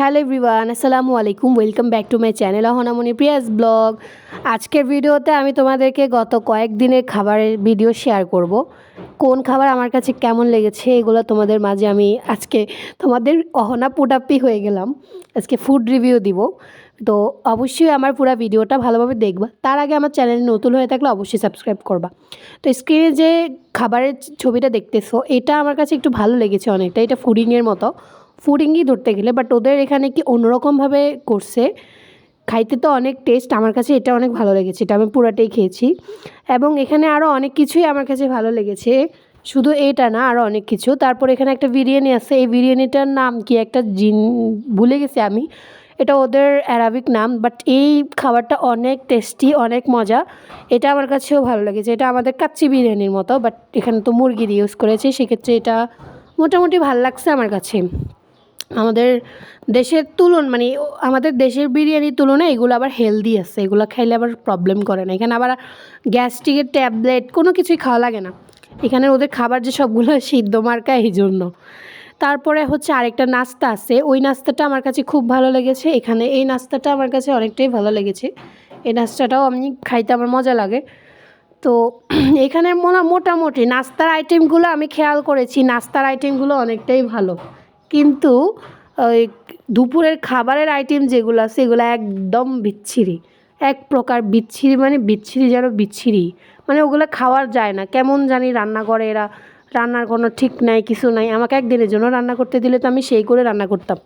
Hello everyone, আসসালামু আলাইকুম। Welcome back to my channel Ahanamoni Priya's blog. আজকের ভিডিওতে আমি তোমাদেরকে গত কয়েকদিনের খাবারের ভিডিও শেয়ার করব। কোন খাবার আমার কাছে কেমন লেগেছে এগুলো তোমাদের মাঝে আমি আজকে তোমাদের অহনা পুটাপ্পি হয়ে গেলাম। আজকে ফুড রিভিউ দিব। তো অবশ্যই আমার পুরো ভিডিওটা ভালোভাবে দেখবা। তার আগে আমার চ্যানেল নতুন হয়ে থাকলে অবশ্যই সাবস্ক্রাইব করবা। তো স্ক্রিনে যে খাবারের ছবিটা দেখতেছো, এটা আমার কাছে একটু ভালো লেগেছে অনেকটা। এটা ফুডিংয়ের মতো। ফুডিংই ধরতে গেলে বাট ওদের এখানে কি অন্যরকমভাবে করছে? খাইতে তো অনেক টেস্ট আমার কাছে এটা অনেক ভালো লেগেছে, এটা আমি পুরাটাই খেয়েছি। এবং এখানে আরও অনেক কিছুই আমার কাছে ভালো লেগেছে, শুধু এটা না আরও অনেক কিছু। তারপর এখানে একটা বিরিয়ানি আছে, এই বিরিয়ানিটার নাম কি একটা জিন, ভুলে গেছি আমি। এটা ওদের অ্যারাবিক নাম বাট এই খাবারটা অনেক টেস্টি অনেক মজা। এটা আমার কাছেও ভালো লেগেছে, এটা আমাদের কাচ্চি বিরিয়ানির মতো বাট এখানে তো মুরগির ইউজ করেছে, সেক্ষেত্রে এটা মোটামুটি ভালো লাগছে আমার কাছে। আমাদের দেশের তুলন মানে আমাদের দেশের বিরিয়ানির তুলনায় এগুলো আবার হেলদি আছে। এগুলো খাইলে আবার প্রবলেম করে না। এখানে আবার গ্যাস্ট্রিকের ট্যাবলেট কোনো কিছুই খাওয়া লাগে না। এখানে ওদের খাবার যে সবগুলো সিদ্ধ মার্কা, এই জন্য। তারপরে হচ্ছে আরেকটা নাস্তা আছে। ওই নাস্তাটা আমার কাছে খুব ভালো লেগেছে। এখানে এই নাস্তাটা আমার কাছে অনেকটাই ভালো লেগেছে। এই নাস্তাটাও আমি খাইতে আমার মজা লাগে। তো এখানে মোনা মোটামুটি নাস্তার আইটেমগুলো আমি খেয়াল করেছি। নাস্তার আইটেমগুলো অনেকটাই ভালো। কিন্তু, ওই দুপুরের খাবারের আইটেম যেগুলো আছে, এগুলো একদম বিচ্ছিরি। এক প্রকার বিচ্ছিরি মানে বিচ্ছিরি যেন বিচ্ছিরি। মানে ওগুলো খাওয়ার যায় না। কেমন জানি রান্না করে এরা। রান্নার কোনো ঠিক নাই, কিছু নাই। আমাকে একদিনের জন্য রান্না করতে দিলে তো আমি সেই করে রান্না করতাম।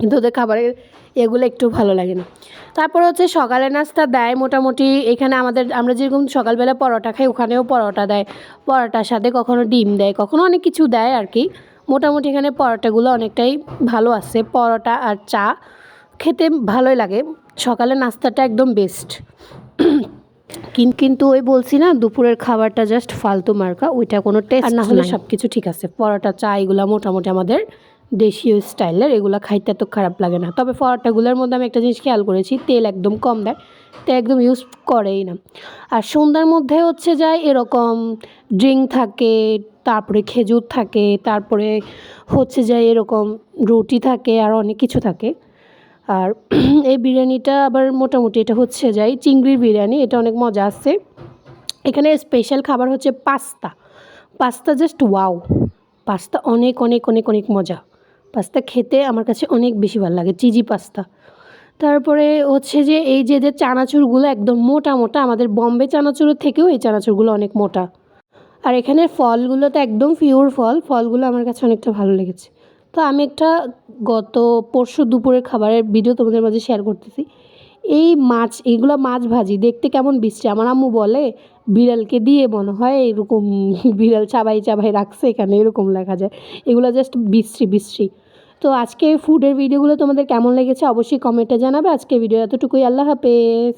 কিন্তু ওদের খাবারের এগুলো একটু ভালো লাগে না। তারপর হচ্ছে সকালে নাস্তা দেয় মোটামুটি। এখানে আমাদের, আমরা যেরকম সকালবেলা পরোটা খাই, ওখানেও পরোটা দেয়। পরোটার সাথে কখনো ডিম দেয়, কখনো অনেক কিছু দেয় আর কি। মোটামুটি এখানে পরোটাগুলো অনেকটাই ভালো আছে। পরোটা আর চা খেতে ভালোই লাগে। সকালে নাস্তাটা একদম বেস্ট কিন- কিন্তু ওই বলছি না দুপুরের খাবারটা জাস্ট ফালতু মার্কা ওইটা কোনো টেস্ট না হলে সব কিছু ঠিক আছে। পরোটা চা এগুলো মোটামুটি আমাদের দেশীয় স্টাইলের, এগুলো খাইতে এত খারাপ লাগে না। তবে পরোটাগুলোর মধ্যে আমি একটা জিনিস খেয়াল করেছি, তেল একদম কম দেয়, তেল একদম ইউজ করেই না। আর সন্ধ্যার মধ্যে হচ্ছে যায় এরকম ড্রিঙ্ক থাকে, তারপরে খেজুর থাকে, তারপরে হচ্ছে যায় এরকম রুটি থাকে, আর অনেক কিছু থাকে। আর এই বিরিয়ানিটা আবার মোটামুটি এটা হচ্ছে যাই চিংড়ির বিরিয়ানি, এটা অনেক মজা আছে। এখানে স্পেশাল খাবার হচ্ছে pasta. Pasta just wow pasta অনেক অনেক অনেক অনেক মজা। পাস্তা খেতে আমার কাছে অনেক বেশি ভালো লাগে, চিজি পাস্তা। তারপরে হচ্ছে যে এই যে যে চানাচুরগুলো একদম মোটা মোটা, আমাদের বম্বে চানাচুরের থেকেও এই চানাচুরগুলো অনেক মোটা। আর এখানে ফলগুলো তো একদম পিওর ফল, ফলগুলো আমার কাছে অনেকটা ভালো লেগেছে। তো আমি একটা গত পরশু দুপুরের খাবারের ভিডিও তোমাদের মাঝে শেয়ার করতেছি। এই মাছ, এইগুলো মাছ ভাজি, দেখতে কেমন বিশ্রী? আমার আম্মু বলে, বিড়ালকে দিয়ে মনে হয় এরকম বিড়াল চাবাই চাবাই রাখছে এখানে, এরকম লেখা যায়। এগুলো জাস্ট বিশ্রী বিশ্রী। তো আজকে ফুডের ভিডিওগুলো তোমাদের কেমন লেগেছে অবশ্যই কমেন্টে জানাবে। আজকে ভিডিও এতটুকুই, আল্লাহ হাফেজ।